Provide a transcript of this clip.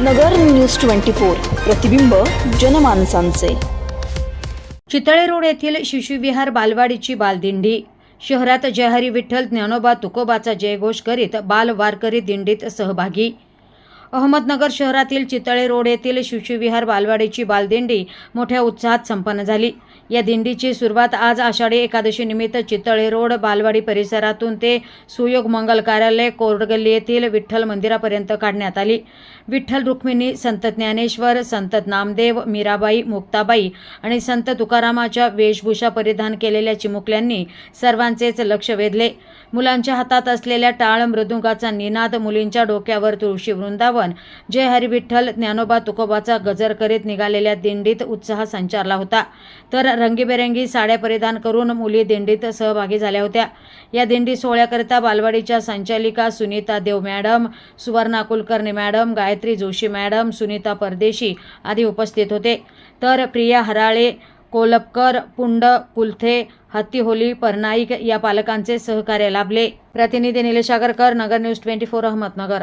नगर news twenty four प्रतिबिंब जनमानसांचे. Chitale road येथील शिशुविहार बालवाडीची बालदिंडी. शहरात जयहरी विठ्ठल ज्ञानोबा तुकोबाचा जयघोष करीत बाल वारकरी दिंडीत सहभागी. अहमदनगर शहरातील चितळे रोड येथील शिशुविहार बालवाडीची बालदिंडी मोठ्या उत्साहात संपन्न झाली. या दिंडीची सुरुवात आज आषाढी एकादशी निमित्त चितळे रोड बालवाडी परिसरातून ते सुयोग मंगल कार्यालय कोरडगल्ली येथील विठ्ठल मंदिरापर्यंत काढण्यात आली. विठ्ठल रुक्मिणी संत ज्ञानेश्वर संत नामदेव मीराबाई मुक्ताबाई आणि संत तुकारामाच्या वेशभूषा परिधान केलेल्या चिमुकल्यांनी सर्वांचेच लक्ष वेधले. मुलांच्या हातात असलेल्या टाळ मृदुंगाचा निनाद मुलींच्या डोक्यावर तुळशी वृंदावन जय हरी विठ्ठल ज्ञानोबा तुकोबाचा गजर करीत निघालेल्या दिंडीत उत्साह संचारला होता. तर रंगीबेरंगी साड्या परिधान करून मुली दिंडीत सहभागी झाल्या होत्या. या दिंडी सोहळ्याकरिता बालवाडीच्या संचालिका Sunita Dev madam Suvarna Kulkarni madam Gayatri Joshi madam Sunita Pardeshi आदी उपस्थित होते. तर प्रिया हराळे कोलपकर पुंड कुलथे हत्तीहोली परनाईक या पालकांचे सहकार्य लाभले. प्रतिनिधी Nilesh Agarkar Nagar news twenty four Ahmednagar.